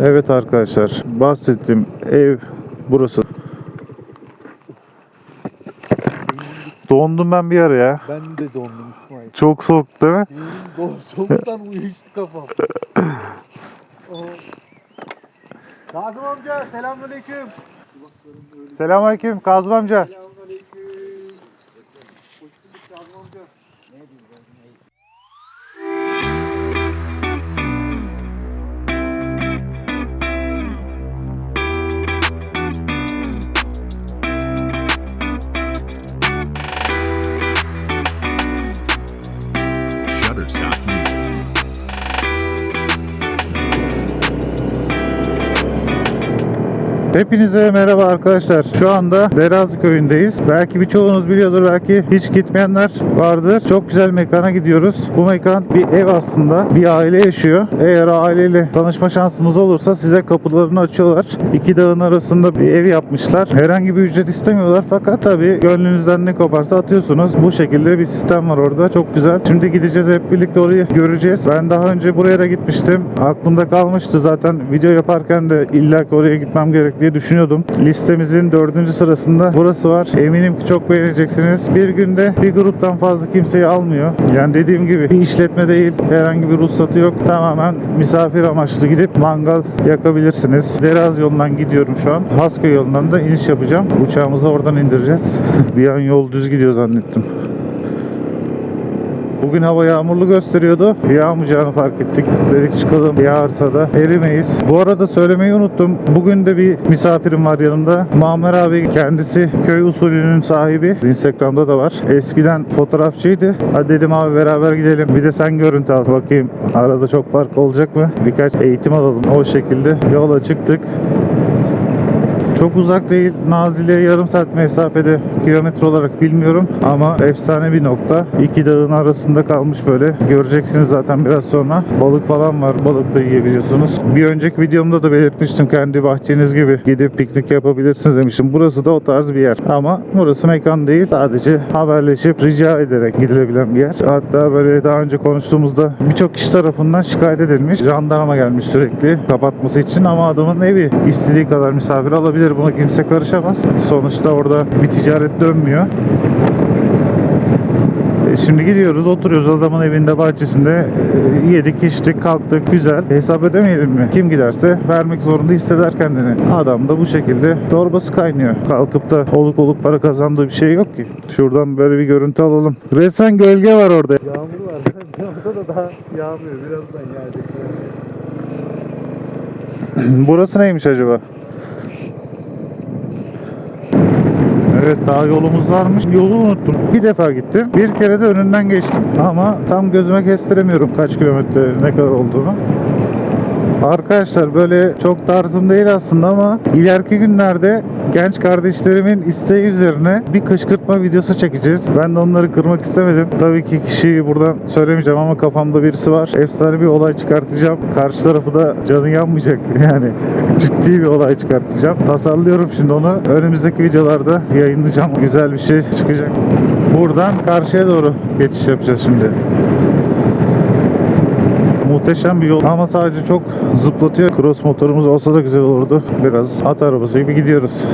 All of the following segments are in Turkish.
Evet arkadaşlar bahsettiğim ev burası. Dondum ben bir ara ya. Ben de dondum İsmail. Çok soğuk değil mi? Soğuktan uyuştu kafam. Kazım amca selamünaleyküm. Selamünaleyküm Kazım amca. Selamünaleyküm. Hepinize merhaba arkadaşlar. Şu anda Derazi köyündeyiz. Belki birçoğunuz biliyordur, belki hiç gitmeyenler vardır. Çok güzel mekana gidiyoruz. Bu mekan bir ev aslında. Bir aile yaşıyor. Eğer aileyle tanışma şansınız olursa size kapılarını açıyorlar. İki dağın arasında bir ev yapmışlar. Herhangi bir ücret istemiyorlar fakat tabii gönlünüzden ne koparsa atıyorsunuz. Bu şekilde bir sistem var orada. Çok güzel. Şimdi gideceğiz hep birlikte orayı göreceğiz. Ben daha önce buraya da gitmiştim. Aklımda kalmıştı zaten video yaparken de illa oraya gitmem gerek düşünüyordum. Listemizin dördüncü sırasında burası var. Eminim ki çok beğeneceksiniz. Bir günde bir gruptan fazla kimseyi almıyor. Yani dediğim gibi bir işletme değil. Herhangi bir ruhsatı yok. Tamamen misafir amaçlı gidip mangal yakabilirsiniz. Deraz yolundan gidiyorum şu an. Hasköy yolundan da iniş yapacağım. Uçağımızı oradan indireceğiz. bir an yol düz gidiyor zannettim. Bugün hava yağmurlu gösteriyordu. Yağmayacağını fark ettik. Dedik çıkalım yağarsa da erimeyiz. Bu arada söylemeyi unuttum. Bugün de bir misafirim var yanımda. Muammer abi kendisi köy usulünün sahibi. Instagram'da da var. Eskiden fotoğrafçıydı. Hadi dedim abi beraber gidelim. Bir de sen görüntü al. Bakayım arada çok fark olacak mı? Birkaç eğitim alalım. O şekilde yola çıktık. Çok uzak değil. Nazilli'ye yarım saat mesafede kilometre olarak bilmiyorum ama efsane bir nokta. İki dağın arasında kalmış böyle. Göreceksiniz zaten biraz sonra. Balık falan var. Balık da yiyebiliyorsunuz. Bir önceki videomda da belirtmiştim kendi bahçeniz gibi gidip piknik yapabilirsiniz demiştim. Burası da o tarz bir yer. Ama burası mekan değil. Sadece haberleşip rica ederek gidilebilen bir yer. Hatta böyle daha önce konuştuğumuzda birçok kişi tarafından şikayet edilmiş. Jandarma gelmiş sürekli kapatması için ama adamın evi istediği kadar misafir alabilir. Buna kimse karışamaz. Sonuçta orada bir ticaret dönmüyor. E, Şimdi gidiyoruz, oturuyoruz adamın evinde, bahçesinde. E, yedik, içtik, kalktık. Güzel. Hesap ödemeyelim mi? Kim giderse vermek zorunda hisseder kendini. Adam da bu şekilde çorbası kaynıyor. Kalkıp da oluk oluk para kazandığı bir şey yok ki. Şuradan böyle bir görüntü alalım. Resmen gölge var orada. Yağmur var. Yağmurda da daha yağmıyor. Birazdan yağacak. Burası neymiş acaba? Evet daha yolumuz varmış. Yolu unuttum. Bir defa gittim. Bir kere de önünden geçtim. Ama tam gözüme kestiremiyorum kaç kilometre ne kadar olduğunu. Arkadaşlar böyle çok tarzım değil aslında ama ileriki günlerde genç kardeşlerimin isteği üzerine bir kışkırtma videosu çekeceğiz. Ben de onları kırmak istemedim. Tabii ki kişiyi buradan söylemeyeceğim ama kafamda birisi var. Efsane bir olay çıkartacağım. Karşı tarafı da canı yanmayacak yani. Ciddi bir olay çıkartacağım. Tasarlıyorum şimdi onu. Önümüzdeki videolarda yayınlayacağım. Güzel bir şey çıkacak. Buradan karşıya doğru geçiş yapacağız şimdi. Muhteşem bir yol ama sadece çok zıplatıyor. Cross motorumuz olsa da güzel olurdu. Biraz at arabası gibi gidiyoruz.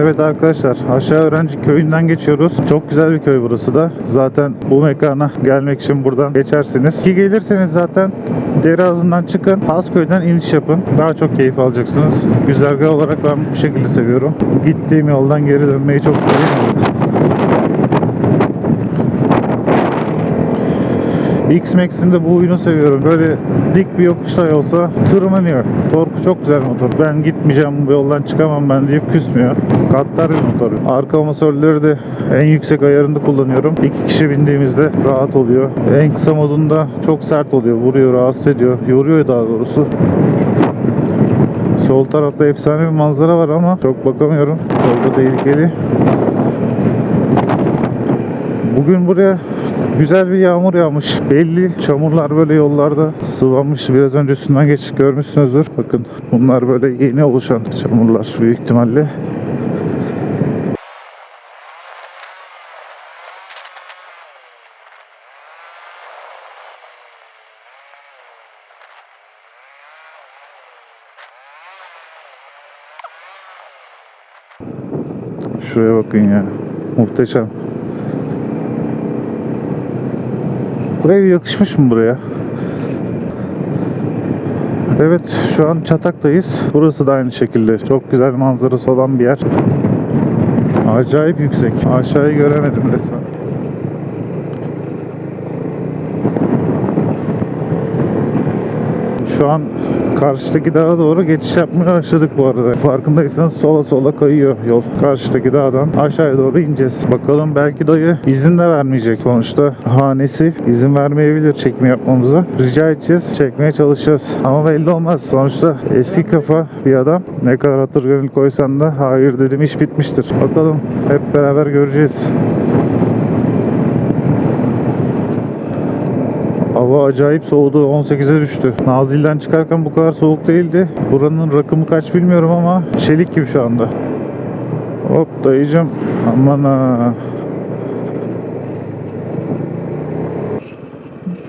Evet arkadaşlar aşağı öğrenci köyünden geçiyoruz. Çok güzel bir köy burası da. Zaten bu mekana gelmek için buradan geçersiniz. Ki gelirseniz zaten dere ağzından çıkın. Hasköy'den iniş yapın. Daha çok keyif alacaksınız. Güzergah olarak ben bu şekilde seviyorum. Gittiğim yoldan geri dönmeyi çok seviyorum. X-Max'in de bu oyunu seviyorum. Böyle dik bir yokuşta olsa tırmanıyor. Torku çok güzel motor. Ben gitmeyeceğim bu yoldan çıkamam ben deyip küsmüyor. Katlar bir motor. Arka amasörleri de en yüksek ayarında kullanıyorum. İki kişi bindiğimizde rahat oluyor. En kısa modunda çok sert oluyor. Vuruyor, rahatsız ediyor. Yoruyor daha doğrusu. Sol tarafta efsane bir manzara var ama çok bakamıyorum. Yolda tehlikeli. Bugün buraya Güzel bir yağmur yağmış. Belli çamurlar böyle yollarda sıvanmış. Biraz önce üstünden geçtik görmüşsünüzdür. Bakın bunlar böyle yeni oluşan çamurlar büyük ihtimalle. Şuraya bakın ya. Muhteşem. Bu ev yakışmış mı buraya? Evet şu an Çatak'tayız. Burası da aynı şekilde. Çok güzel manzarası olan bir yer. Acayip yüksek. Aşağıyı göremedim resmen. Şu an karşıdaki dağa doğru geçiş yapmaya başladık bu arada. Farkındaysanız sola sola kayıyor yol. Karşıdaki dağdan aşağıya doğru ineceğiz. Bakalım belki dayı izin de vermeyecek. Sonuçta hanesi izin vermeyebilir çekim yapmamıza. Rica edeceğiz. Çekmeye çalışacağız. Ama belli olmaz. Sonuçta eski kafa bir adam. Ne kadar hatır gönül koysan da hayır dedim iş bitmiştir. Bakalım hep beraber göreceğiz. Hava acayip soğudu. 18'e düştü. Nazilli'den çıkarken bu kadar soğuk değildi. Buranın rakımı kaç bilmiyorum ama çelik gibi şu anda. Hop dayıcım. Aman ha.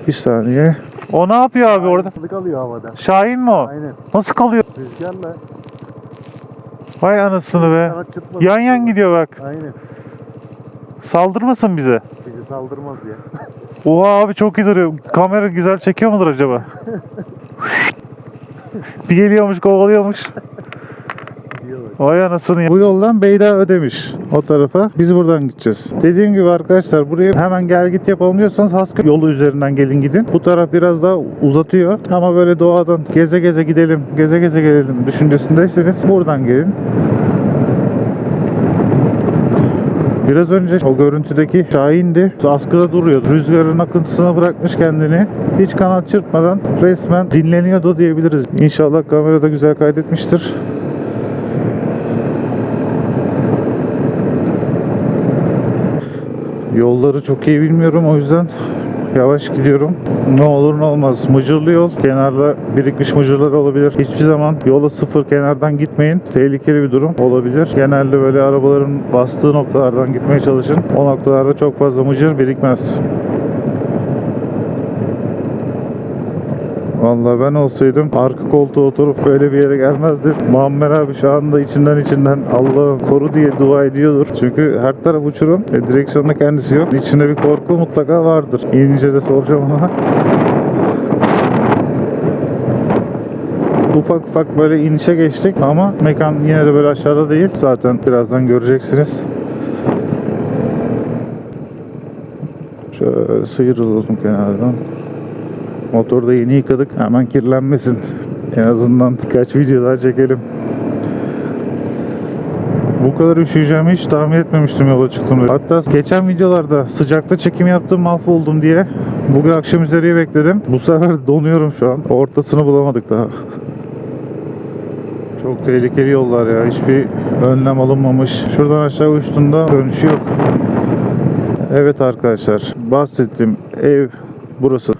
Bir saniye. O ne yapıyor abi orada? Balık alıyor havada. Şahin mi o? Aynen. Nasıl kalıyor? Rüzgarla Vay anasını be. Yan yan gidiyor bak. Aynen. Saldırmasın bize. Bizi saldırmaz ya. Oha abi çok iyi duruyor. Kamera güzel çekiyor mudur acaba? bir geliyormuş kovalıyormuş. Vay anasını ya. Bu yoldan Beyda ödemiş o tarafa. Biz buradan gideceğiz. Dediğim gibi arkadaşlar buraya hemen gel git yapalım diyorsanız Haskı yolu üzerinden gelin gidin. Bu taraf biraz daha uzatıyor. Ama böyle doğadan geze geze gidelim, geze geze gelelim düşüncesindeyseniz buradan gelin. Biraz önce o görüntüdeki Şahin'di. Askıda duruyordu. Rüzgarın akıntısına bırakmış kendini. Hiç kanat çırpmadan resmen dinleniyordu diyebiliriz. İnşallah kamerada güzel kaydetmiştir. Yolları çok iyi bilmiyorum o yüzden yavaş gidiyorum. Ne olur ne olmaz. Mıcırlı yol. Kenarda birikmiş mıcırlar olabilir. Hiçbir zaman yola sıfır kenardan gitmeyin. Tehlikeli bir durum olabilir. Genelde böyle arabaların bastığı noktalardan gitmeye çalışın. O noktalarda çok fazla mıcır birikmez. Vallahi ben olsaydım arka koltuğa oturup böyle bir yere gelmezdim. Muammer abi şu anda içinden içinden Allah'ım koru diye dua ediyordur. Çünkü her taraf uçurum. E, direksiyonda kendisi yok. İçinde bir korku mutlaka vardır. İnince de soracağım ona. Ufak ufak böyle inişe geçtik ama mekan yine de böyle aşağıda değil. Zaten birazdan göreceksiniz. Şöyle sıyrılalım kenardan. Motoru da yeni yıkadık. Hemen kirlenmesin. En azından birkaç video daha çekelim. Bu kadar üşüyeceğimi hiç tahmin etmemiştim yola çıktım. Hatta geçen videolarda sıcakta çekim yaptım mahvoldum diye bugün akşam üzeriye bekledim. Bu sefer donuyorum şu an. Ortasını bulamadık daha. Çok tehlikeli yollar ya. Hiçbir önlem alınmamış. Şuradan aşağı uçtuğunda dönüşü yok. Evet arkadaşlar. Bahsettiğim ev burası.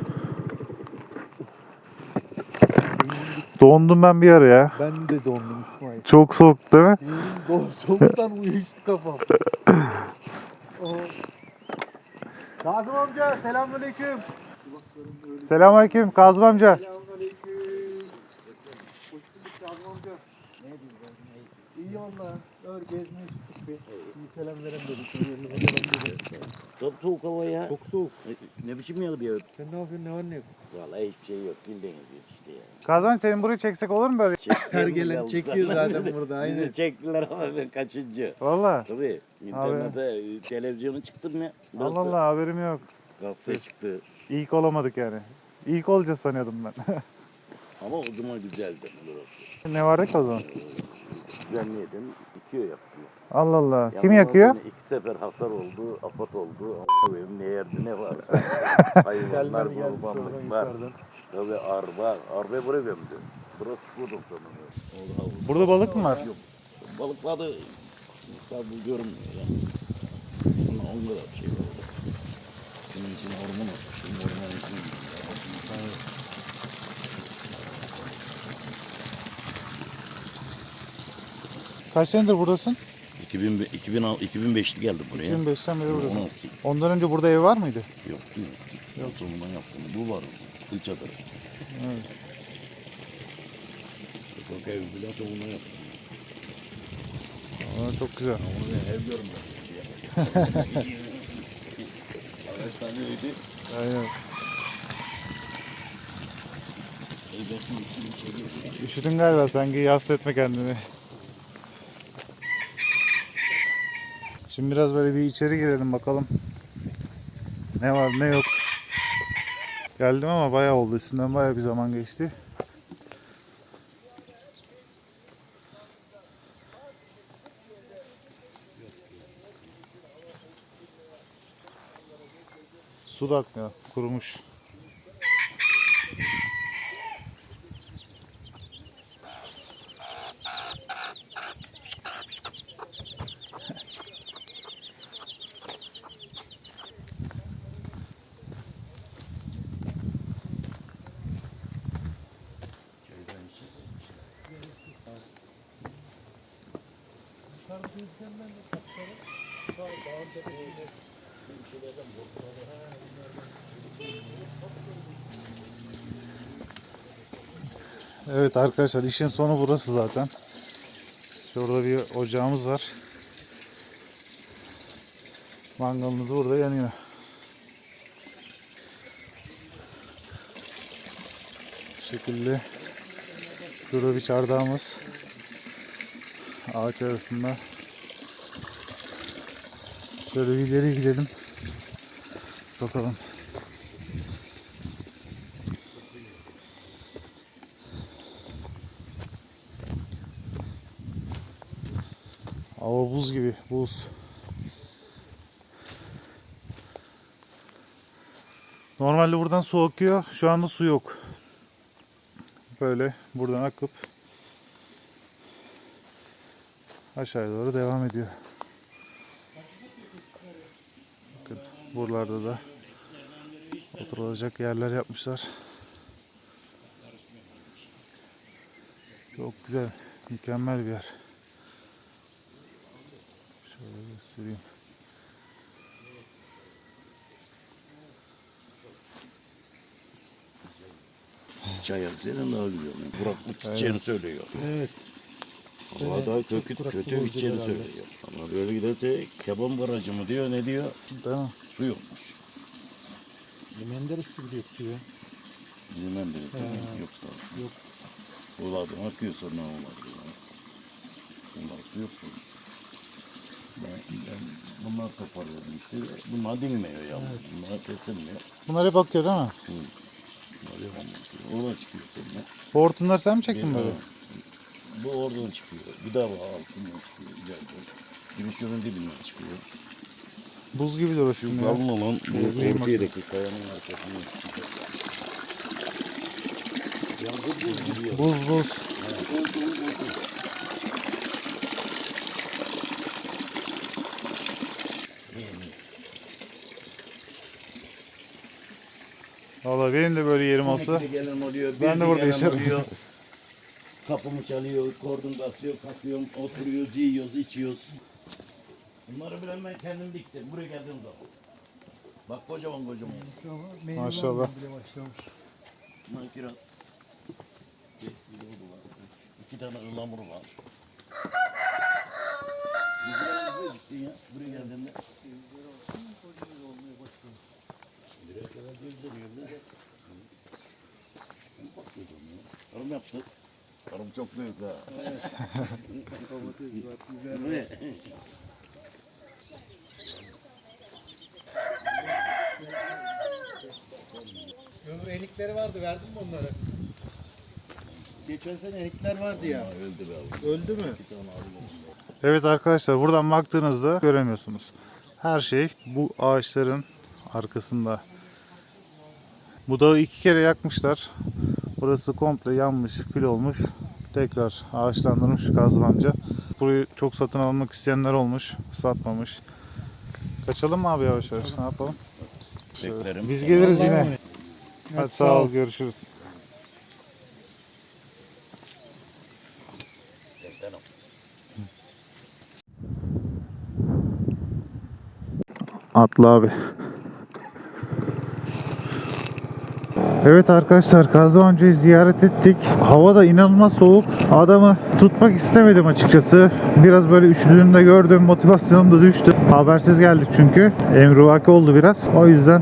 Dondum ben bir ara ya. Ben de dondum İsmail. Çok soğuk değil mi? Soğuktan uyuştu kafam. Kazım amca selamünaleyküm. Selamünaleyküm Kazım amca. Selamünaleyküm. Hoş bulduk Kazım amca. Ne ben? İyi valla. Gezmeye çıktık bir. Selam bakalım dedik. Çok soğuk hava ya. Çok soğuk. Ne biçim yalı bir yer? Sen ne yapıyorsun ne var ne yok? Vallahi hiçbir şey yok. Bildiğiniz gibi işte ya. Amca senin burayı çeksek olur mu böyle? Her gelen çekiyor zaten burada. Bizi çektiler ama ben kaçıncı. Valla. Tabii. İnternete, televizyona çıktım ya. Allah Allah haberim yok. Gazete çıktı. İlk olamadık yani. İlk olacağız sanıyordum ben. Ama o zaman güzeldi ne vardı ki o zaman? Düzenleyedim. Yıkıyor yaptım. Allah Allah. Kim Yalnız yakıyor? İki sefer hasar oldu, afat oldu. Benim ne yerde ne var? Hayvanlar, Selman gelmiş oradan kurbanlık var. yukarıdan. Tabii arba, arba buraya gömdü. Burası çukur doktorunun. Burada balık mı var? Yok. Balıkladı. Tabii görünmüyor ya. Ama o kadar şey var. orada. Bunun için orman atmış. Şimdi ormanın içine gidiyor. Kaç senedir buradasın? 2000, 2006, 2005'li geldim buraya. 25'ten beri buradasın. 16 Ondan önce burada ev var mıydı? yoktu. Oturumdan yaptım. Bu var. Çadır. Evet. Sokak evi bile sonuna yaptım. Aa, çok güzel. Onu ben ev görmedim. Ağaçtan öyle. Aynen. Evdeki için içeri. Üşüdün galiba sen giy hasta etme kendini. Şimdi biraz böyle bir içeri girelim bakalım. Ne var ne yok. Geldim ama bayağı oldu. Üstünden bayağı bir zaman geçti. Su da akmıyor. Kurumuş. Evet arkadaşlar işin sonu burası zaten. Şurada bir ocağımız var. Mangalımız burada yanıyor. Bu şekilde şurada bir çardağımız ağaç arasında. Şöyle ileri gidelim. Bakalım. Hava buz gibi, buz. Normalde buradan su akıyor. Şu anda su yok. Böyle buradan akıp aşağıya doğru devam ediyor. Bakın buralarda da oturulacak yerler yapmışlar. Çok güzel, mükemmel bir yer. Şöyle göstereyim. Çay senin daha güzel. Kuraklık içeceğini söylüyor. Evet. Hava daha kötü, kötü herhalde. söylüyor. Ama böyle giderse keban barajı mı diyor ne diyor? Mi? Su yokmuş. Menderes gibi diyor suyu. Bilmem biri. Yok da. Yok. Uladım akıyorsa ne olmaz diyor. Bunlar su yok. Ben, ben bunlar toparladım işte. Bunlar dinmiyor ya. Bunlar kesilmiyor. Bunlar hep akıyor değil mi? Bunlar yapamıyor. Oradan çıkıyor. Bu hortumları sen mi çektin böyle? Bu oradan çıkıyor. Bir daha var altından çıkıyor. İleride. Biri şunun dibinden çıkıyor. Buz gibi şimdi. ya. Kalın olan bu Büyük orta yerdeki kayanın arkasından çıkıyor. Ya bu buz gibi ya. Buz buz. Valla benim de böyle yerim olsa ben de burada yaşarım. Kapımı çalıyor, kordon basıyor, kalkıyorum, oturuyoruz, yiyoruz, içiyoruz. Bunları bilen ben kendim diktim. Buraya geldiğim zaman. Bak kocaman kocaman. Maşallah. Bile başlamış. Bunlar kiraz. Bir- bir oldu var. İki tane ılamur var. Güzel buraya gittin ya. Buraya geldiğinde. Biraz kadar gözle gördü. Bak dedim ya. Tarım yaptık. Tarım çok büyük ha. Domates var, biber var. Buraya. Ömür enikleri vardı verdin mi onları? Geçen sene enikler vardı ya. Öldü be abi. Öldü mü? Bir tane aldım. Evet arkadaşlar buradan baktığınızda göremiyorsunuz. Her şey bu ağaçların arkasında. Bu dağı iki kere yakmışlar. Burası komple yanmış, kül olmuş. Tekrar ağaçlandırmış Kazım amca. Burayı çok satın almak isteyenler olmuş, satmamış. Kaçalım mı abi yavaş yavaş? Ne yapalım? Beklerim. Biz geliriz yine. Hadi sağ ol, görüşürüz. Atla abi. Evet arkadaşlar Kazım amcayı ziyaret ettik. Hava da inanılmaz soğuk. Adamı tutmak istemedim açıkçası. Biraz böyle üşüdüğünü de gördüm. Motivasyonum da düştü. Habersiz geldik çünkü. Emrivaki oldu biraz. O yüzden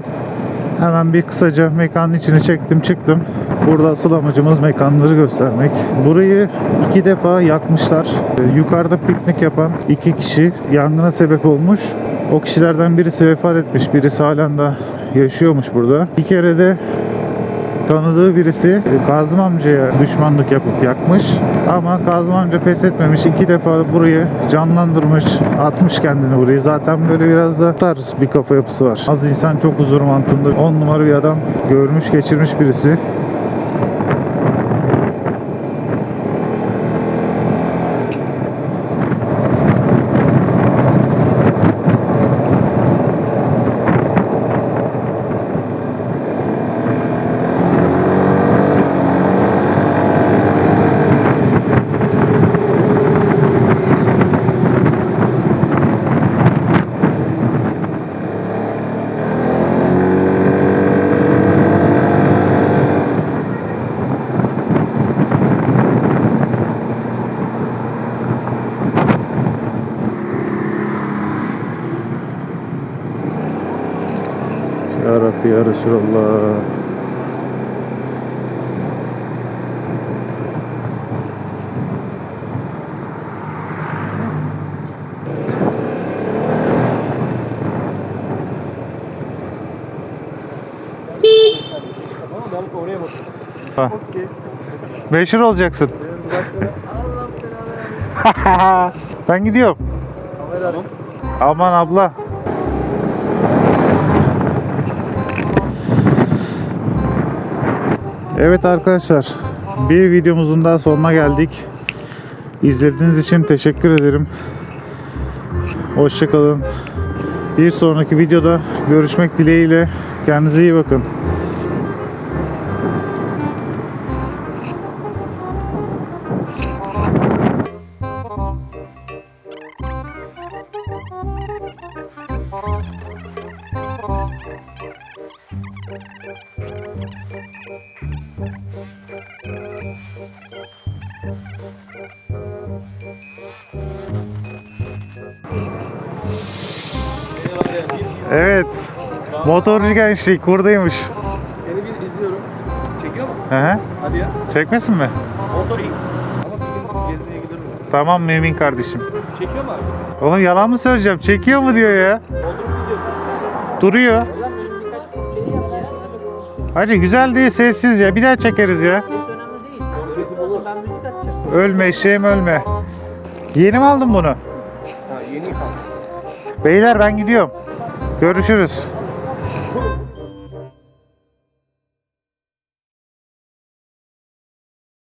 hemen bir kısaca mekanın içine çektim çıktım. Burada asıl amacımız mekanları göstermek. Burayı iki defa yakmışlar. Ee, Yukarıda piknik yapan iki kişi yangına sebep olmuş. O kişilerden birisi vefat etmiş, birisi halen de yaşıyormuş burada. Bir kere de tanıdığı birisi Kazım amcaya düşmanlık yapıp yakmış. Ama Kazım amca pes etmemiş. iki defa burayı canlandırmış. Atmış kendini burayı. Zaten böyle biraz da tarz bir kafa yapısı var. Az insan çok huzur mantığında 10 numara bir adam görmüş geçirmiş birisi. Ya Bakıyorum. Ha. Meşhur olacaksın. Ben gidiyorum. Aman abla. Evet arkadaşlar. Bir videomuzun daha sonuna geldik. İzlediğiniz için teşekkür ederim. Hoşçakalın. Bir sonraki videoda görüşmek dileğiyle. Kendinize iyi bakın. Gençlik buradaymış. Seni bir izliyorum. Çekiyor mu? Hı hı. Hadi ya. Çekmesin mi? Motor X. Ama gezmeye gidelim. Tamam Mümin kardeşim. Çekiyor mu abi? Oğlum yalan mı söyleyeceğim? Çekiyor mu diyor ya. Duruyor. Şey. Hacı güzel değil sessiz ya. Bir daha çekeriz ya. Ses önemli değil. Sesim olsa ben müzik açacağım. Ölme eşeğim ölme. Yeni mi aldın bunu? Ha yeni kaldı. Beyler ben gidiyorum. Görüşürüz.